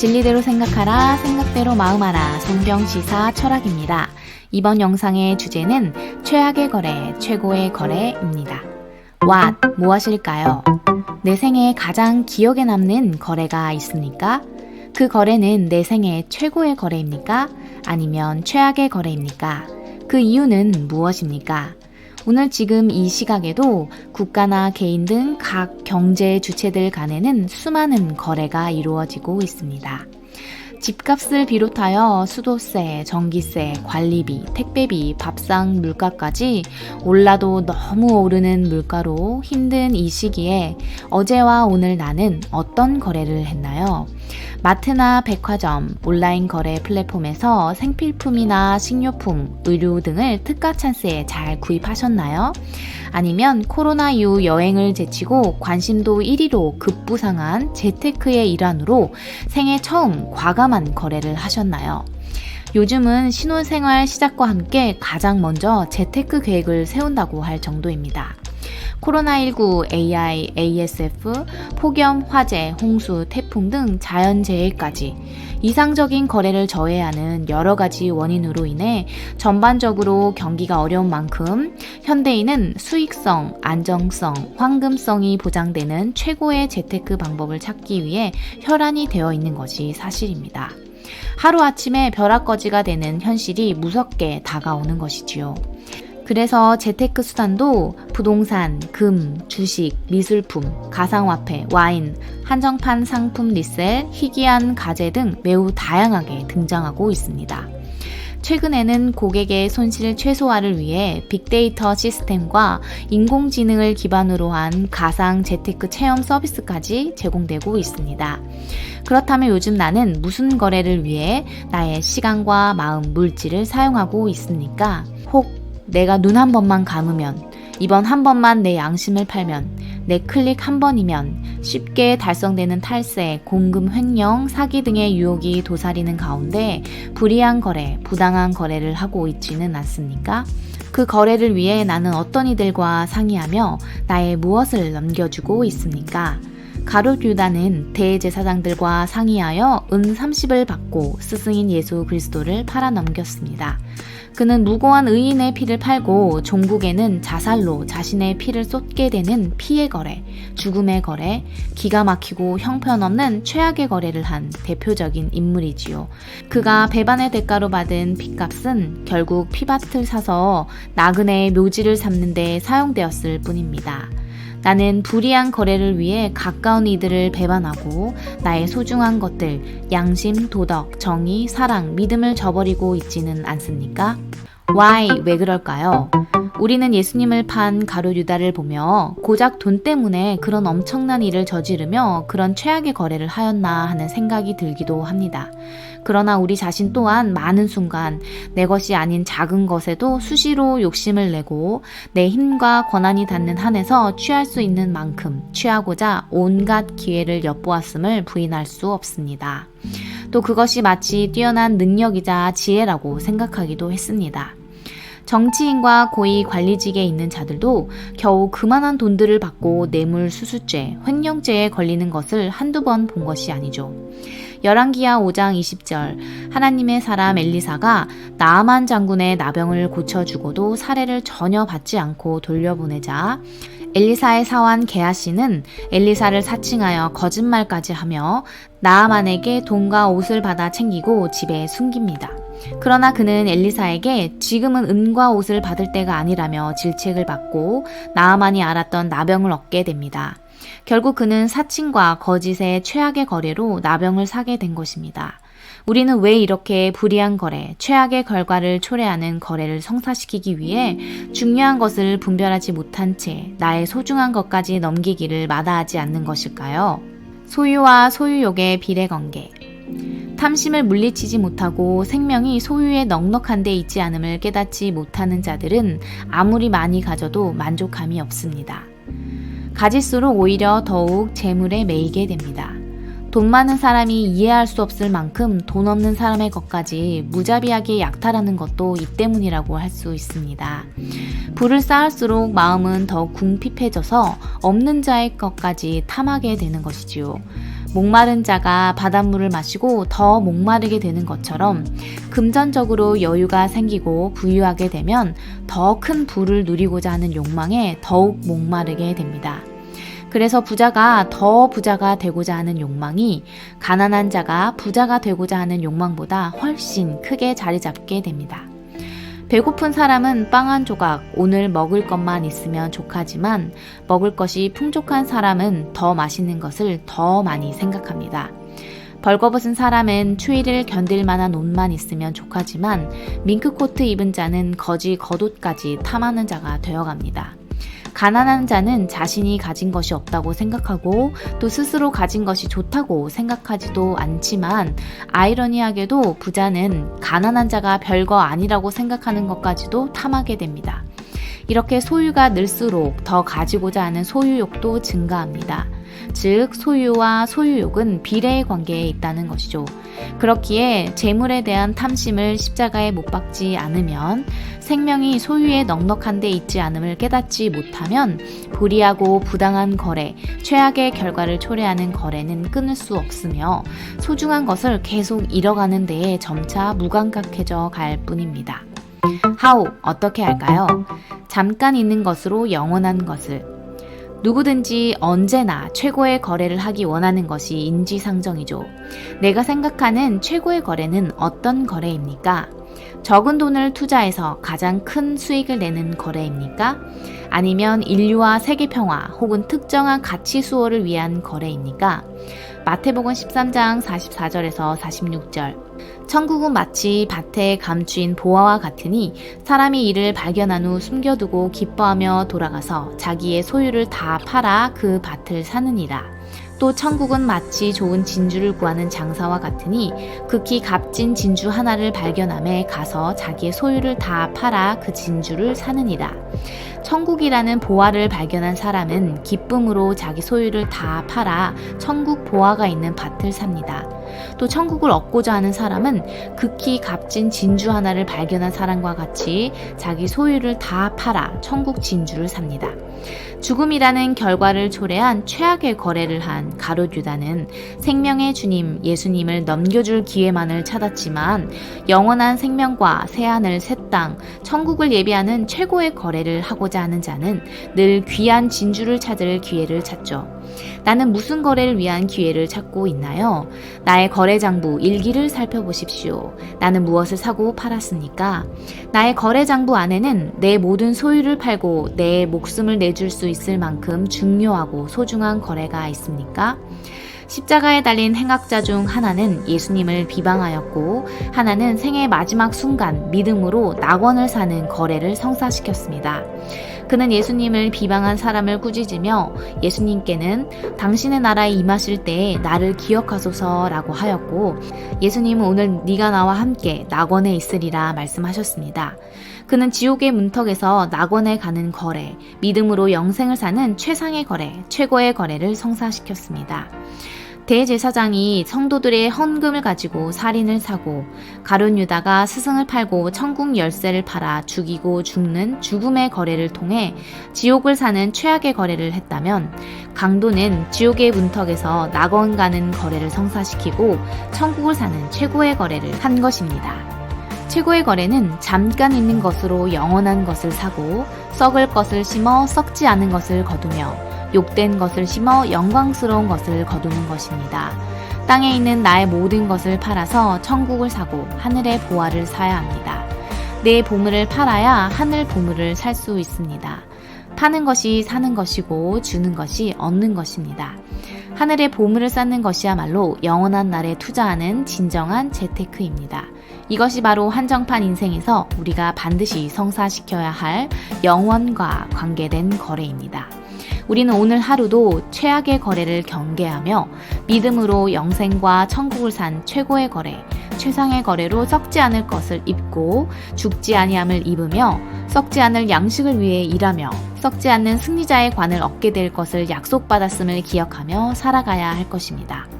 진리대로 생각하라, 생각대로 마음하라, 성경시사 철학입니다. 이번 영상의 주제는 최악의 거래, 최고의 거래입니다. What, 무엇일까요? 내 생에 가장 기억에 남는 거래가 있습니까? 그 거래는 내 생애 최고의 거래입니까? 아니면 최악의 거래입니까? 그 이유는 무엇입니까? 오늘 지금 이 시각에도 국가나 개인 등 각 경제 주체들 간에는 수많은 거래가 이루어지고 있습니다. 집값을 비롯하여 수도세, 전기세, 관리비, 택배비, 밥상 물가까지 올라도 너무 오르는 물가로 힘든 이 시기에 어제와 오늘 나는 어떤 거래를 했나요? 마트나 백화점, 온라인 거래 플랫폼에서 생필품이나 식료품, 의류 등을 특가 찬스에 잘 구입하셨나요? 아니면 코로나 이후 여행을 제치고 관심도 1위로 급부상한 재테크의 일환으로 생애 처음 과감한 거래를 하셨나요? 요즘은 신혼생활 시작과 함께 가장 먼저 재테크 계획을 세운다고 할 정도입니다. 코로나19, AI, ASF, 폭염, 화재, 홍수, 태풍 등 자연재해까지 이상적인 거래를 저해하는 여러 가지 원인으로 인해 전반적으로 경기가 어려운 만큼 현대인은 수익성, 안정성, 황금성이 보장되는 최고의 재테크 방법을 찾기 위해 혈안이 되어 있는 것이 사실입니다. 하루아침에 벼락거지가 되는 현실이 무섭게 다가오는 것이지요. 그래서 재테크 수단도 부동산, 금, 주식, 미술품, 가상화폐, 와인, 한정판 상품 리셀, 희귀한 가재 등 매우 다양하게 등장하고 있습니다. 최근에는 고객의 손실 최소화를 위해 빅데이터 시스템과 인공지능을 기반으로 한 가상 재테크 체험 서비스까지 제공되고 있습니다. 그렇다면 요즘 나는 무슨 거래를 위해 나의 시간과 마음, 물질을 사용하고 있습니까? 혹 내가 눈 한 번만 감으면, 이번 한 번만 내 양심을 팔면, 내 클릭 한 번이면 쉽게 달성되는 탈세, 공금 횡령, 사기 등의 유혹이 도사리는 가운데 불이한 거래, 부당한 거래를 하고 있지는 않습니까? 그 거래를 위해 나는 어떤 이들과 상의하며 나의 무엇을 넘겨주고 있습니까? 가룟 유다는 대제사장들과 상의하여 은 30을 받고 스승인 예수 그리스도를 팔아 넘겼습니다. 그는 무고한 의인의 피를 팔고 종국에는 자살로 자신의 피를 쏟게 되는 피의 거래, 죽음의 거래, 기가 막히고 형편없는 최악의 거래를 한 대표적인 인물이지요. 그가 배반의 대가로 받은 피값은 결국 피밭을 사서 나그네의 묘지를 삼는 데 사용되었을 뿐입니다. 나는 불이한 거래를 위해 가까운 이들을 배반하고 나의 소중한 것들, 양심, 도덕, 정의, 사랑, 믿음을 저버리고 있지는 않습니까? Why? 왜 그럴까요? 우리는 예수님을 판 가룟 유다를 보며 고작 돈 때문에 그런 엄청난 일을 저지르며 그런 최악의 거래를 하였나 하는 생각이 들기도 합니다. 그러나 우리 자신 또한 많은 순간 내 것이 아닌 작은 것에도 수시로 욕심을 내고 내 힘과 권한이 닿는 한에서 취할 수 있는 만큼 취하고자 온갖 기회를 엿보았음을 부인할 수 없습니다. 또 그것이 마치 뛰어난 능력이자 지혜라고 생각하기도 했습니다. 정치인과 고위 관리직에 있는 자들도 겨우 그만한 돈들을 받고 뇌물 수수죄, 횡령죄에 걸리는 것을 한두 번 본 것이 아니죠. 열왕기하 5장 20절 하나님의 사람 엘리사가 나아만 장군의 나병을 고쳐주고도 사례를 전혀 받지 않고 돌려보내자 엘리사의 사환 게하시는 엘리사를 사칭하여 거짓말까지 하며 나아만에게 돈과 옷을 받아 챙기고 집에 숨깁니다. 그러나 그는 엘리사에게 지금은 은과 옷을 받을 때가 아니라며 질책을 받고 나아만이 알았던 나병을 얻게 됩니다. 결국 그는 사칭과 거짓의 최악의 거래로 나병을 사게 된 것입니다. 우리는 왜 이렇게 불이한 거래, 최악의 결과를 초래하는 거래를 성사시키기 위해 중요한 것을 분별하지 못한 채 나의 소중한 것까지 넘기기를 마다하지 않는 것일까요? 소유와 소유욕의 비례관계. 탐심을 물리치지 못하고 생명이 소유에 넉넉한 데 있지 않음을 깨닫지 못하는 자들은 아무리 많이 가져도 만족함이 없습니다. 가질수록 오히려 더욱 재물에 매이게 됩니다. 돈 많은 사람이 이해할 수 없을 만큼 돈 없는 사람의 것까지 무자비하게 약탈하는 것도 이 때문이라고 할 수 있습니다. 부를 쌓을수록 마음은 더 궁핍해져서 없는 자의 것까지 탐하게 되는 것이지요. 목마른 자가 바닷물을 마시고 더 목마르게 되는 것처럼 금전적으로 여유가 생기고 부유하게 되면 더 큰 부를 누리고자 하는 욕망에 더욱 목마르게 됩니다. 그래서 부자가 더 부자가 되고자 하는 욕망이 가난한 자가 부자가 되고자 하는 욕망보다 훨씬 크게 자리 잡게 됩니다. 배고픈 사람은 빵 한 조각, 오늘 먹을 것만 있으면 족하지만 먹을 것이 풍족한 사람은 더 맛있는 것을 더 많이 생각합니다. 벌거벗은 사람은 추위를 견딜 만한 옷만 있으면 족하지만 밍크코트 입은 자는 거지 겉옷까지 탐하는 자가 되어갑니다. 가난한 자는 자신이 가진 것이 없다고 생각하고 또 스스로 가진 것이 좋다고 생각하지도 않지만 아이러니하게도 부자는 가난한 자가 별거 아니라고 생각하는 것까지도 탐하게 됩니다. 이렇게 소유가 늘수록 더 가지고자 하는 소유욕도 증가합니다. 즉, 소유와 소유욕은 비례의 관계에 있다는 것이죠. 그렇기에 재물에 대한 탐심을 십자가에 못 박지 않으면 생명이 소유에 넉넉한 데 있지 않음을 깨닫지 못하면 불이하고 부당한 거래, 최악의 결과를 초래하는 거래는 끊을 수 없으며 소중한 것을 계속 잃어가는 데에 점차 무감각해져 갈 뿐입니다. 하우, 어떻게 할까요? 잠깐 있는 것으로 영원한 것을. 누구든지 언제나 최고의 거래를 하기 원하는 것이 인지상정이죠. 내가 생각하는 최고의 거래는 어떤 거래입니까? 적은 돈을 투자해서 가장 큰 수익을 내는 거래입니까? 아니면 인류와 세계 평화 혹은 특정한 가치 수호를 위한 거래입니까? 마태복음 13장 44절에서 46절. 천국은 마치 밭에 감추인 보화와 같으니 사람이 이를 발견한 후 숨겨두고 기뻐하며 돌아가서 자기의 소유를 다 팔아 그 밭을 사느니라. 또 천국은 마치 좋은 진주를 구하는 장사와 같으니 극히 값진 진주 하나를 발견함에 가서 자기의 소유를 다 팔아 그 진주를 사느니라. 천국이라는 보화를 발견한 사람은 기쁨으로 자기 소유를 다 팔아 천국 보화가 있는 밭을 삽니다. 또 천국을 얻고자 하는 사람은 극히 값진 진주 하나를 발견한 사람과 같이 자기 소유를 다 팔아 천국 진주를 삽니다. 죽음이라는 결과를 초래한 최악의 거래를 한 가롯 유다는 생명의 주님 예수님을 넘겨줄 기회만을 찾았지만 영원한 생명과 새하늘 새 땅 천국을 예비하는 최고의 거래를 하고자 하는 자는 늘 귀한 진주를 찾을 기회를 찾죠. 나는 무슨 거래를 위한 기회를 찾고 있나요? 나의 거래 장부 일기를 살펴보십시오. 나는 무엇을 사고 팔았습니까? 나의 거래 장부 안에는 내 모든 소유를 팔고 내 목숨을 내줄 수 있을 만큼 중요하고 소중한 거래가 있습니까? 십자가에 달린 행악자 중 하나는 예수님을 비방하였고 하나는 생의 마지막 순간 믿음으로 낙원을 사는 거래를 성사시켰습니다. 그는 예수님을 비방한 사람을 꾸짖으며 예수님께는 당신의 나라에 임하실 때에 나를 기억하소서라고 하였고 예수님은 오늘 네가 나와 함께 낙원에 있으리라 말씀하셨습니다. 그는 지옥의 문턱에서 낙원에 가는 거래, 믿음으로 영생을 사는 최상의 거래, 최고의 거래를 성사시켰습니다. 대제사장이 성도들의 헌금을 가지고 살인을 사고 가룟 유다가 스승을 팔고 천국 열쇠를 팔아 죽이고 죽는 죽음의 거래를 통해 지옥을 사는 최악의 거래를 했다면 강도는 지옥의 문턱에서 낙원 가는 거래를 성사시키고 천국을 사는 최고의 거래를 한 것입니다. 최고의 거래는 잠깐 있는 것으로 영원한 것을 사고 썩을 것을 심어 썩지 않은 것을 거두며 욕된 것을 심어 영광스러운 것을 거두는 것입니다. 땅에 있는 나의 모든 것을 팔아서 천국을 사고 하늘의 보화를 사야 합니다. 내 보물을 팔아야 하늘 보물을 살 수 있습니다. 파는 것이 사는 것이고 주는 것이 얻는 것입니다. 하늘의 보물을 쌓는 것이야말로 영원한 날에 투자하는 진정한 재테크입니다. 이것이 바로 한정판 인생에서 우리가 반드시 성사시켜야 할 영원과 관계된 거래입니다. 우리는 오늘 하루도 최악의 거래를 경계하며 믿음으로 영생과 천국을 산 최고의 거래, 최상의 거래로 썩지 않을 것을 입고 죽지 아니함을 입으며 썩지 않을 양식을 위해 일하며 썩지 않는 승리자의 관을 얻게 될 것을 약속받았음을 기억하며 살아가야 할 것입니다.